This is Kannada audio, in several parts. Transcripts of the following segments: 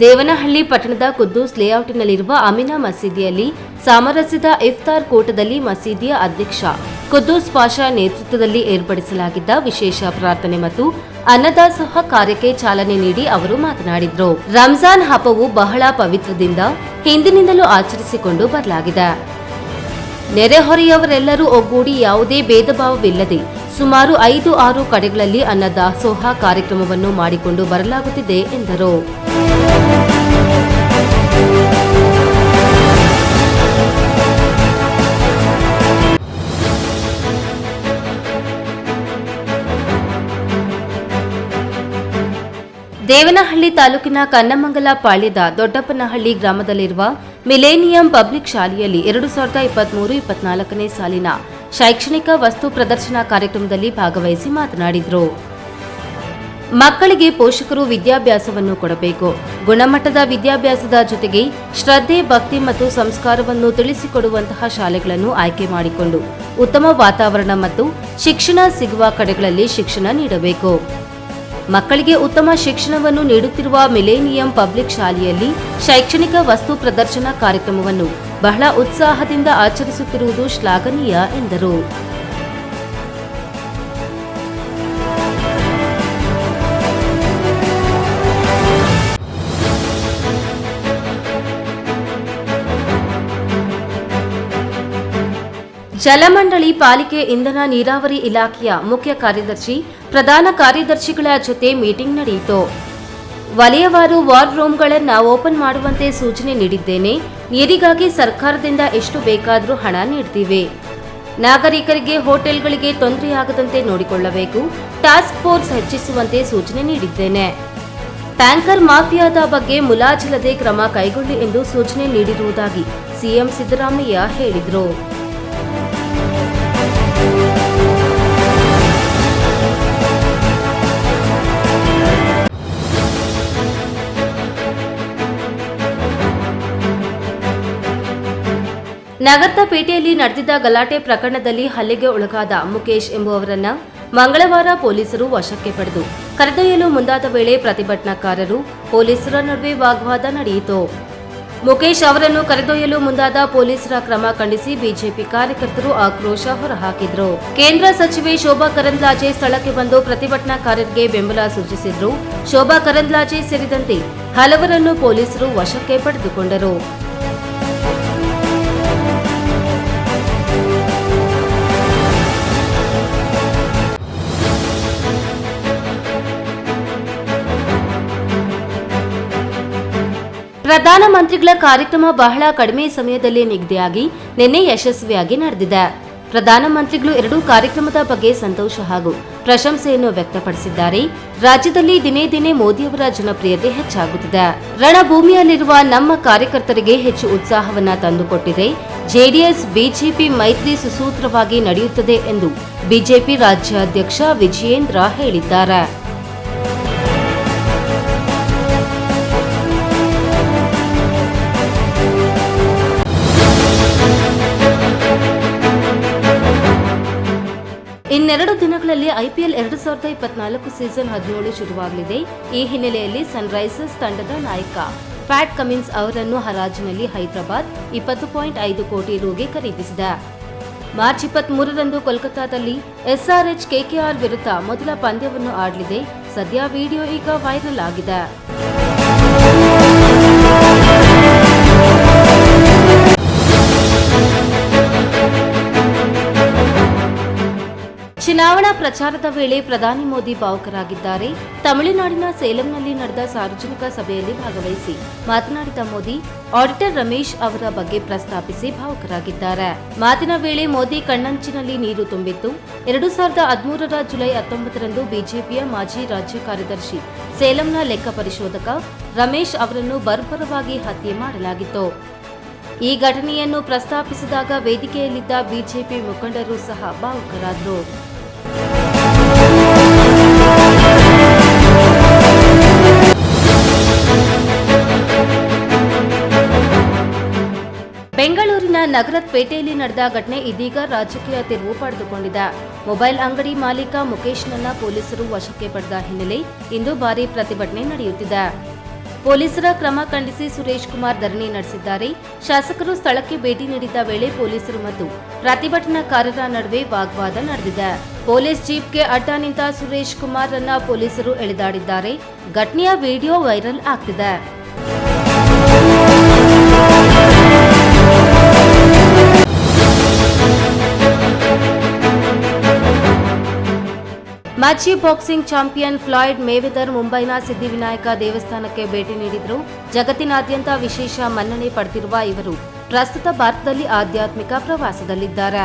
ದೇವನಹಳ್ಳಿ ಪಟ್ಟಣದ ಕುದ್ದೂಸ್ ಲೇಔಟ್ನಲ್ಲಿರುವ ಅಮಿನಾ ಮಸೀದಿಯಲ್ಲಿ ಸಾಮರಸ್ಯದ ಇಫ್ತಾರ್ ಕೂಟದಲ್ಲಿ ಮಸೀದಿಯ ಅಧ್ಯಕ್ಷ, ಕುದ್ದೂಸ್ ಪಾಷಾ ನೇತೃತ್ವದಲ್ಲಿ ಏರ್ಪಡಿಸಲಾಗಿದ್ದ ವಿಶೇಷ ಪ್ರಾರ್ಥನೆ ಮತ್ತು ಅನ್ನದಾಸೋಹ ಕಾರ್ಯಕ್ಕೆ ಚಾಲನೆ ನೀಡಿ ಅವರು ಮಾತನಾಡಿದರು. ರಂಜಾನ್ ಹಬ್ಬವು ಬಹಳ ಪವಿತ್ರದಿಂದ ಹಿಂದಿನಿಂದಲೂ ಆಚರಿಸಿಕೊಂಡು ಬರಲಾಗಿದೆ. ನೆರೆಹೊರೆಯವರೆಲ್ಲರೂ ಒಗ್ಗೂಡಿ ಯಾವುದೇ ಭೇದ ಭಾವವಿಲ್ಲದೆ ಸುಮಾರು ಐದು ಆರು ಕಡೆಗಳಲ್ಲಿ ಅನ್ನದಾಸೋಹ ಕಾರ್ಯಕ್ರಮವನ್ನು ಮಾಡಿಕೊಂಡು ಬರಲಾಗುತ್ತಿದೆ ಎಂದರು. ದೇವನಹಳ್ಳಿ ತಾಲೂಕಿನ ಕನ್ನಮಂಗಲ ಪಾಳ್ಯದ ದೊಡ್ಡಪ್ಪನಹಳ್ಳಿ ಗ್ರಾಮದಲ್ಲಿರುವ ಮಿಲೇನಿಯಂ ಪಬ್ಲಿಕ್ ಶಾಲೆಯಲ್ಲಿ ಎರಡು ಸಾವಿರದ ಇಪ್ಪತ್ಮೂರು ಇಪ್ಪತ್ನಾಲ್ಕನೇ ಸಾಲಿನ ಶೈಕ್ಷಣಿಕ ವಸ್ತು ಪ್ರದರ್ಶನ ಕಾರ್ಯಕ್ರಮದಲ್ಲಿ ಭಾಗವಹಿಸಿ ಮಾತನಾಡಿದರು. ಮಕ್ಕಳಿಗೆ ಪೋಷಕರು ವಿದ್ಯಾಭ್ಯಾಸವನ್ನು ಕೊಡಬೇಕು. ಗುಣಮಟ್ಟದ ವಿದ್ಯಾಭ್ಯಾಸದ ಜೊತೆಗೆ ಶ್ರದ್ಧೆ, ಭಕ್ತಿ ಮತ್ತು ಸಂಸ್ಕಾರವನ್ನು ತಿಳಿಸಿಕೊಡುವಂತಹ ಶಾಲೆಗಳನ್ನು ಆಯ್ಕೆ ಮಾಡಿಕೊಂಡು ಉತ್ತಮ ವಾತಾವರಣ ಮತ್ತು ಶಿಕ್ಷಣ ಸಿಗುವ ಕಡೆಗಳಲ್ಲಿ ಶಿಕ್ಷಣ ನೀಡಬೇಕು. ಮಕ್ಕಳಿಗೆ ಉತ್ತಮ ಶಿಕ್ಷಣವನ್ನು ನೀಡುತ್ತಿರುವ ಮಿಲೇನಿಯಂ ಪಬ್ಲಿಕ್ ಶಾಲೆಯಲ್ಲಿ ಶೈಕ್ಷಣಿಕ ವಸ್ತು ಪ್ರದರ್ಶನ ಕಾರ್ಯಕ್ರಮವನ್ನು ಬಹಳ ಉತ್ಸಾಹದಿಂದ ಆಚರಿಸುತ್ತಿರುವುದು ಶ್ಲಾಘನೀಯ ಎಂದರು. ಜಲಮಂಡಳಿ ಪಾಲಿಕೆ ಇಂಧನ ನೀರಾವರಿ ಇಲಾಖೆಯ ಮುಖ್ಯ ಕಾರ್ಯದರ್ಶಿ, ಪ್ರಧಾನ ಕಾರ್ಯದರ್ಶಿಗಳ ಜೊತೆ ಮೀಟಿಂಗ್ ನಡೆಯಿತು. ವಲಯವಾರು ವಾರ್ ರೂಮ್ಗಳನ್ನು ಓಪನ್ ಮಾಡುವಂತೆ ಸೂಚನೆ ನೀಡಿದ್ದೇನೆ. ನೀರಿಗಾಗಿ ಸರ್ಕಾರದಿಂದ ಎಷ್ಟು ಬೇಕಾದರೂ ಹಣ ನೀಡ್ತೀವಿ. ನಾಗರಿಕರಿಗೆ ಹೋಟೆಲ್ಗಳಿಗೆ ತೊಂದರೆಯಾಗದಂತೆ ನೋಡಿಕೊಳ್ಳಬೇಕು. ಟಾಸ್ಕ್ ಫೋರ್ಸ್ ಹೆಚ್ಚಿಸುವಂತೆ ಸೂಚನೆ ನೀಡಿದ್ದೇನೆ. ಟ್ಯಾಂಕರ್ ಮಾಫಿಯಾದ ಬಗ್ಗೆ ಮುಲಾಜಿಲ್ಲದೆ ಕ್ರಮ ಕೈಗೊಳ್ಳಿ ಎಂದು ಸೂಚನೆ ನೀಡಿರುವುದಾಗಿ ಸಿಎಂ ಸಿದ್ದರಾಮಯ್ಯ ಹೇಳಿದರು. ನಗರದ ಪೇಟೆಯಲ್ಲಿ ನಡೆದಿದ್ದ ಗಲಾಟೆ ಪ್ರಕರಣದಲ್ಲಿ ಹಲ್ಲೆಗೆ ಒಳಗಾದ ಮುಖೇಶ್ ಎಂಬುವವರನ್ನ ಮಂಗಳವಾರ ಪೊಲೀಸರು ವಶಕ್ಕೆ ಪಡೆದು, ಕರೆದೊಯ್ಯಲು ಮುಂದಾದ ವೇಳೆ ಪ್ರತಿಭಟನಾಕಾರರು ಪೊಲೀಸರ ನಡುವೆ ವಾಗ್ವಾದ ನಡೆಯಿತು. ಮುಖೇಶ್ ಅವರನ್ನು ಕರೆದೊಯ್ಯಲು ಮುಂದಾದ ಪೊಲೀಸರ ಕ್ರಮ ಖಂಡಿಸಿ ಬಿಜೆಪಿ ಕಾರ್ಯಕರ್ತರು ಆಕ್ರೋಶ ಹೊರಹಾಕಿದ್ರು. ಕೇಂದ್ರ ಸಚಿವೆ ಶೋಭಾ ಕರಂದ್ಲಾಜೆ ಸ್ಥಳಕ್ಕೆ ಬಂದು ಪ್ರತಿಭಟನಾಕಾರರಿಗೆ ಬೆಂಬಲ ಸೂಚಿಸಿದ್ರು. ಶೋಭಾ ಕರಂದ್ಲಾಜೆ ಸೇರಿದಂತೆ ಹಲವರನ್ನು ಪೊಲೀಸರು ವಶಕ್ಕೆ ಪಡೆದುಕೊಂಡರು. ಪ್ರಧಾನಮಂತ್ರಿಗಳ ಕಾರ್ಯಕ್ರಮ ಬಹಳ ಕಡಿಮೆ ಸಮಯದಲ್ಲಿ ನಿಗದಿಯಾಗಿ ನಿನ್ನೆ ಯಶಸ್ವಿಯಾಗಿ ನಡೆದಿದೆ. ಪ್ರಧಾನಮಂತ್ರಿಗಳು ಎರಡೂ ಕಾರ್ಯಕ್ರಮದ ಬಗ್ಗೆ ಸಂತೋಷ ಹಾಗೂ ಪ್ರಶಂಸೆಯನ್ನು ವ್ಯಕ್ತಪಡಿಸಿದ್ದಾರೆ. ರಾಜ್ಯದಲ್ಲಿ ದಿನೇ ದಿನೇ ಮೋದಿಯವರ ಜನಪ್ರಿಯತೆ ಹೆಚ್ಚಾಗುತ್ತಿದೆ. ರಣಭೂಮಿಯಲ್ಲಿರುವ ನಮ್ಮ ಕಾರ್ಯಕರ್ತರಿಗೆ ಹೆಚ್ಚು ಉತ್ಸಾಹವನ್ನ ತಂದುಕೊಟ್ಟಿದೆ. ಜೆಡಿಎಸ್, ಬಿಜೆಪಿ ಮೈತ್ರಿ ಸುಸೂತ್ರವಾಗಿ ನಡೆಯುತ್ತದೆ ಎಂದು ಬಿಜೆಪಿ ರಾಜ್ಯಾಧ್ಯಕ್ಷ ವಿಜಯೇಂದ್ರ ಹೇಳಿದ್ದಾರೆ. ಇನ್ನೆರಡು ದಿನಗಳಲ್ಲಿ ಐಪಿಎಲ್ ಎರಡು ಸಾವಿರದ ಇಪ್ಪತ್ನಾಲ್ಕು ಸೀಸನ್ ಹದಿನೇಳು ಶುರುವಾಗಲಿದೆ. ಈ ಹಿನ್ನೆಲೆಯಲ್ಲಿ ಸನ್ರೈಸರ್ಸ್ ತಂಡದ ನಾಯಕ ಪ್ಯಾಟ್ ಕಮಿನ್ಸ್ ಅವರನ್ನು ಹರಾಜಿನಲ್ಲಿ ಹೈದರಾಬಾದ್ ಇಪ್ಪತ್ತು ಪಾಯಿಂಟ್ ಐದು ಕೋಟಿ ರುಗೆ ಖರೀದಿಸಿದೆ. ಮಾರ್ಚ್ ಇಪ್ಪತ್ಮೂರರಂದು ಕೋಲ್ಕತ್ತಾದಲ್ಲಿ ಎಸ್ಆರ್ಎಚ್ ಕೆಕೆಆರ್ ವಿರುದ್ಧ ಮೊದಲ ಪಂದ್ಯವನ್ನು ಆಡಲಿದೆ. ಸದ್ಯ ವಿಡಿಯೋ ಈಗ ವೈರಲ್ ಆಗಿದೆ. ಚುನಾವಣಾ ಪ್ರಚಾರದ ವೇಳೆ ಪ್ರಧಾನಿ ಮೋದಿ ಭಾವುಕರಾಗಿದ್ದಾರೆ. ತಮಿಳುನಾಡಿನ ಸೇಲಂನಲ್ಲಿ ನಡೆದ ಸಾರ್ವಜನಿಕ ಸಭೆಯಲ್ಲಿ ಭಾಗವಹಿಸಿ ಮಾತನಾಡಿದ ಮೋದಿ, ಆಡಿಟರ್ ರಮೇಶ್ ಅವರ ಬಗ್ಗೆ ಪ್ರಸ್ತಾಪಿಸಿ ಭಾವುಕರಾಗಿದ್ದಾರೆ. ಮಾತಿನ ವೇಳೆ ಮೋದಿ ಕಣ್ಣಂಚಿನಲ್ಲಿ ನೀರು ತುಂಬಿತ್ತು ಎರಡು ಸಾವಿರದ ಹದಿಮೂರರ ಜುಲೈ ಹತ್ತೊಂಬತ್ತರಂದು ಬಿಜೆಪಿಯ ಮಾಜಿ ರಾಜ್ಯ ಕಾರ್ಯದರ್ಶಿ, ಸೇಲಂನ ಲೆಕ್ಕ ಪರಿಶೋಧಕ ರಮೇಶ್ ಅವರನ್ನು ಬರ್ಬರವಾಗಿ ಹತ್ಯೆ ಮಾಡಲಾಗಿತ್ತು. ಈ ಘಟನೆಯನ್ನು ಪ್ರಸ್ತಾಪಿಸಿದಾಗ ವೇದಿಕೆಯಲ್ಲಿದ್ದ ಬಿಜೆಪಿ ಮುಖಂಡರು ಸಹ ಭಾವುಕರಾದರು. ಬೆಂಗಳೂರಿನ ನಗರದ ಪೇಟೆಯಲ್ಲಿ ನಡೆದ ಘಟನೆ ಇದೀಗ ರಾಜಕೀಯ ತಿರುವು ಪಡೆದುಕೊಂಡಿದೆ. ಮೊಬೈಲ್ ಅಂಗಡಿ ಮಾಲೀಕ ಮುಖೇಶ್ನನ್ನ ಪೊಲೀಸರು ವಶಕ್ಕೆ ಪಡೆದ ಹಿನ್ನೆಲೆ ಇಂದು ಭಾರಿ ಪ್ರತಿಭಟನೆ ನಡೆಯುತ್ತಿದೆ. ಪೊಲೀಸರ ಕ್ರಮ ಖಂಡಿಸಿ ಸುರೇಶ್ ಕುಮಾರ್ ಧರಣಿ ನಡೆಸಿದ್ದಾರೆ. ಶಾಸಕರು ಸ್ಥಳಕ್ಕೆ ಭೇಟಿ ನೀಡಿದ್ದ ವೇಳೆ ಪೊಲೀಸರು ಮತ್ತು ಪ್ರತಿಭಟನಾಕಾರರ ನಡುವೆ ವಾಗ್ವಾದ ನಡೆದಿದೆ. ಪೊಲೀಸ್ ಜೀಪ್ಗೆ ಅಡ್ಡ ನಿಂತ ಸುರೇಶ್ ಕುಮಾರ್ ಪೊಲೀಸರು ಎಳೆದಾಡಿದ್ದಾರೆ. ಘಟನೆಯ ವಿಡಿಯೋ ವೈರಲ್ ಆಗ್ತಿದೆ. ಮಾಜಿ ಬಾಕ್ಸಿಂಗ್ ಚಾಂಪಿಯನ್ ಫ್ಲಾಯ್ಡ್ ಮೇವೆದರ್ ಮುಂಬೈನ ಸಿದ್ಧಿವಿನಾಯಕ ದೇವಸ್ಥಾನಕ್ಕೆ ಭೇಟಿ ನೀಡಿದ್ರು. ಜಗತ್ತಿನಾದ್ಯಂತ ವಿಶೇಷ ಮನ್ನಣೆ ಪಡೆದಿರುವ ಇವರು ಪ್ರಸ್ತುತ ಭಾರತದಲ್ಲಿ ಆಧ್ಯಾತ್ಮಿಕ ಪ್ರವಾಸದಲ್ಲಿದ್ದಾರೆ.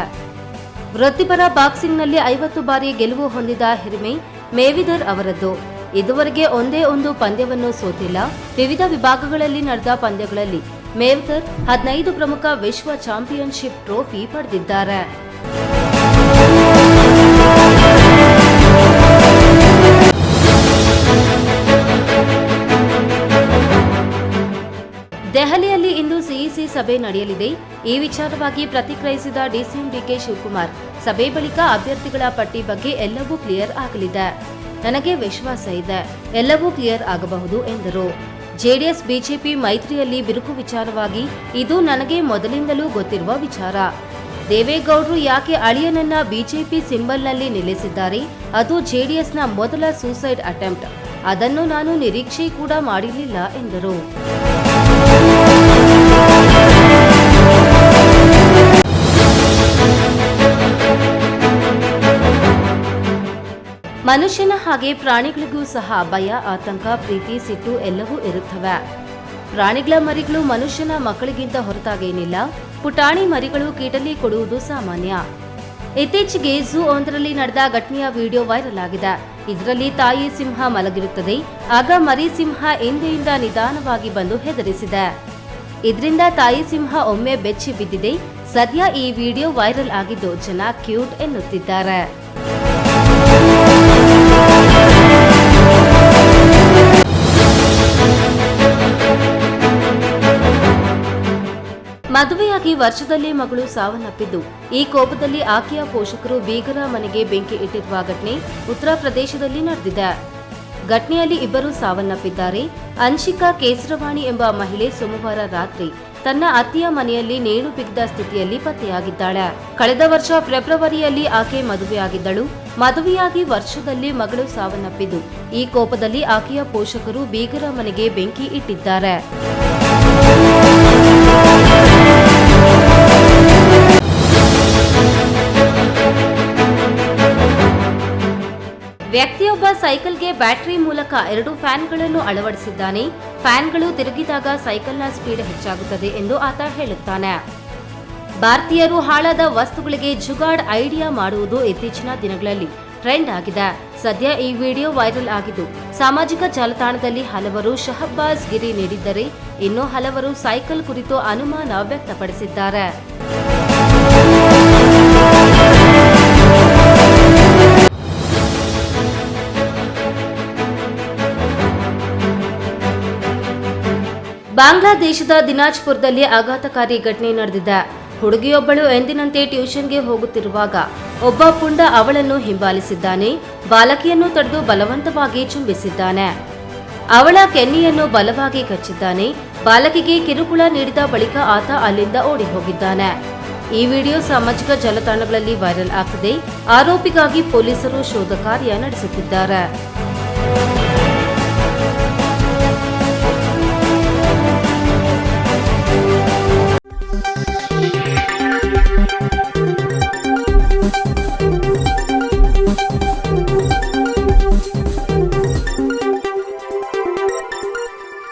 ವೃತ್ತಿಪರ ಬಾಕ್ಸಿಂಗ್ನಲ್ಲಿ ಐವತ್ತು ಬಾರಿ ಗೆಲುವು ಹೊಂದಿದ ಹಿರಿಮೆ ಮೇವಿದರ್ ಅವರದ್ದು. ಇದುವರೆಗೆ ಒಂದೇ ಒಂದು ಪಂದ್ಯವನ್ನು ಸೋತಿಲ್ಲ. ವಿವಿಧ ವಿಭಾಗಗಳಲ್ಲಿ ನಡೆದ ಪಂದ್ಯಗಳಲ್ಲಿ ಮೇವಿದರ್ ಹದಿನೈದು ಪ್ರಮುಖ ವಿಶ್ವ ಚಾಂಪಿಯನ್ಶಿಪ್ ಟ್ರೋಫಿ ಪಡೆದಿದ್ದಾರೆ. ಸಭೆ ನಡೆಯಲಿದೆ. ಈ ವಿಚಾರವಾಗಿ ಪ್ರತಿಕ್ರಿಯಿಸಿದ ಡಿಸಿಎಂ ಡಿಕೆ ಶಿವಕುಮಾರ್, ಸಭೆ ಬಳಿಕ ಅಭ್ಯರ್ಥಿಗಳ ಪಟ್ಟಿ ಬಗ್ಗೆ ಎಲ್ಲವೂ ಕ್ಲಿಯರ್ ಆಗಲಿದೆ. ನನಗೆ ವಿಶ್ವಾಸ ಇದೆ. ಎಲ್ಲವೂ ಕ್ಲಿಯರ್ ಆಗಬಹುದು ಎಂದರು. ಜೆಡಿಎಸ್, ಬಿಜೆಪಿ ಮೈತ್ರಿಯಲ್ಲಿ ಬಿರುಕು ವಿಚಾರವಾಗಿ ಇದು ನನಗೆ ಮೊದಲಿಂದಲೂ ಗೊತ್ತಿರುವ ವಿಚಾರ. ದೇವೇಗೌಡರು ಯಾಕೆ ಅಳಿಯನನ್ನ ಬಿಜೆಪಿ ಸಿಂಬಲ್ನಲ್ಲಿ ನಿಲ್ಲಿಸಿದ್ದಾರೆ? ಅದು ಜೆಡಿಎಸ್ನ ಮೊದಲ ಸೂಸೈಡ್ ಅಟೆಂಪ್ಟ್. ಅದನ್ನು ನಾನು ನಿರೀಕ್ಷೆ ಕೂಡ ಮಾಡಿರಲಿಲ್ಲ ಎಂದರು. ಮನುಷ್ಯನ ಹಾಗೆ ಪ್ರಾಣಿಗಳಿಗೂ ಸಹ ಭಯ, ಆತಂಕ, ಪ್ರೀತಿ, ಸಿಟ್ಟು ಎಲ್ಲವೂ ಇರುತ್ತವೆ. ಪ್ರಾಣಿಗಳ ಮರಿಗಳು ಮನುಷ್ಯನ ಮಕ್ಕಳಿಗಿಂತ ಹೊರತಾಗೇನಿಲ್ಲ. ಪುಟಾಣಿ ಮರಿಗಳು ಕೀಟಲಿ ಕೊಡುವುದು ಸಾಮಾನ್ಯ. ಇತ್ತೀಚೆಗೆ ಝೂ ಒಂದರಲ್ಲಿ ನಡೆದ ಘಟನೆಯ ವಿಡಿಯೋ ವೈರಲ್ ಆಗಿದೆ. ಇದರಲ್ಲಿ ತಾಯಿ ಸಿಂಹ ಮಲಗಿರುತ್ತದೆ. ಆಗ ಮರಿ ಸಿಂಹ ಹಿಂದೆಯಿಂದ ನಿಧಾನವಾಗಿ ಬಂದು ಹೆದರಿಸಿದೆ. ಇದರಿಂದ ತಾಯಿ ಸಿಂಹ ಒಮ್ಮೆ ಬೆಚ್ಚಿ ಬಿದ್ದಿದೆ. ಸದ್ಯ ಈ ವಿಡಿಯೋ ವೈರಲ್ ಆಗಿದ್ದು ಜನ ಕ್ಯೂಟ್ ಎನ್ನುತ್ತಿದ್ದಾರೆ. ವರ್ಷದಲ್ಲೇ ಮಗಳು ಸಾವನ್ನಪ್ಪಿದ್ದು. ಈ ಕೋಪದಲ್ಲಿ ಆಕೆಯ ಪೋಷಕರು ಬೀಗರ ಮನೆಗೆ ಬೆಂಕಿ ಇಟ್ಟಿರುವ ಘಟನೆ ಉತ್ತರ ಪ್ರದೇಶದಲ್ಲಿ ನಡೆದಿದೆ. ಘಟನೆಯಲ್ಲಿ ಇಬ್ಬರು ಸಾವನ್ನಪ್ಪಿದ್ದಾರೆ. ಅಂಶಿಕಾ ಕೇಸರವಾಣಿ ಎಂಬ ಮಹಿಳೆ ಸೋಮವಾರ ರಾತ್ರಿ ತನ್ನ ಅತ್ತಿಯ ಮನೆಯಲ್ಲಿ ನೇಣು ಬಿಗಿದ ಸ್ಥಿತಿಯಲ್ಲಿ ಪತ್ತೆಯಾಗಿದ್ದಾಳೆ. ಕಳೆದ ವರ್ಷ ಫೆಬ್ರವರಿಯಲ್ಲಿ ಆಕೆ ಮದುವೆಯಾಗಿದ್ದಳು. ಮದುವೆಯಾಗಿ ವರ್ಷದಲ್ಲಿ ಮಗಳು ಸಾವನ್ನಪ್ಪಿದ್ದು. ಈ ಕೋಪದಲ್ಲಿ ಆಕೆಯ ಪೋಷಕರು ಬೀಗರ ಮನೆಗೆ ಬೆಂಕಿ ಇಟ್ಟಿದ್ದಾರೆ. ವ್ಯಕ್ತಿಯೊಬ್ಬ ಸೈಕಲ್ಗೆ ಬ್ಯಾಟರಿ ಮೂಲಕ ಎರಡು ಫ್ಯಾನ್ಗಳನ್ನು ಅಳವಡಿಸಿದ್ದಾನೆ. ಫ್ಯಾನ್ಗಳು ತಿರುಗಿದಾಗ ಸೈಕಲ್ನ ಸ್ಪೀಡ್ ಹೆಚ್ಚಾಗುತ್ತದೆ ಎಂದು ಆತ ಹೇಳುತ್ತಾನೆ. ಭಾರತೀಯರು ಹಾಳಾದ ವಸ್ತುಗಳಿಗೆ ಜುಗಾಡ್ ಐಡಿಯಾ ಮಾಡುವುದು ಇತ್ತೀಚಿನ ದಿನಗಳಲ್ಲಿ ಟ್ರೆಂಡ್ ಆಗಿದೆ. ಸದ್ಯ ಈ ವಿಡಿಯೋ ವೈರಲ್ ಆಗಿದ್ದು, ಸಾಮಾಜಿಕ ಜಾಲತಾಣದಲ್ಲಿ ಹಲವರು ಶಹಬ್ಬಾಜ್ ಗಿರಿ ನೀಡಿದ್ದರೆ, ಇನ್ನೂ ಹಲವರು ಸೈಕಲ್ ಕುರಿತು ಅನುಮಾನ ವ್ಯಕ್ತಪಡಿಸಿದ್ದಾರೆ. ಬಾಂಗ್ಲಾದೇಶದ ದಿನಾಜ್ಪುರದಲ್ಲಿ ಆಘಾತಕಾರಿ ಘಟನೆ ನಡೆದಿದೆ. ಹುಡುಗಿಯೊಬ್ಬಳು ಎಂದಿನಂತೆ ಟ್ಯೂಷನ್ಗೆ ಹೋಗುತ್ತಿರುವಾಗ ಒಬ್ಬ ಪುಂಡ ಅವಳನ್ನು ಹಿಂಬಾಲಿಸಿದ್ದಾನೆ. ಬಾಲಕಿಯನ್ನು ತಡೆದು ಬಲವಂತವಾಗಿ ಚುಂಬಿಸಿದ್ದಾನೆ. ಅವಳ ಕೆನ್ನಿಯನ್ನು ಬಲವಾಗಿ ಕಚ್ಚಿದ್ದಾನೆ. ಬಾಲಕಿಗೆ ಕಿರುಕುಳ ನೀಡಿದ ಬಳಿಕ ಆತ ಅಲ್ಲಿಂದ ಓಡಿ ಹೋಗಿದ್ದಾನೆ ಈ ವಿಡಿಯೋ ಸಾಮಾಜಿಕ ಜಾಲತಾಣಗಳಲ್ಲಿ ವೈರಲ್ ಆಗ್ತಿದೆ. ಆರೋಪಿಗಾಗಿ ಪೊಲೀಸರು ಶೋಧ ಕಾರ್ಯ ನಡೆಸುತ್ತಿದ್ದಾರೆ.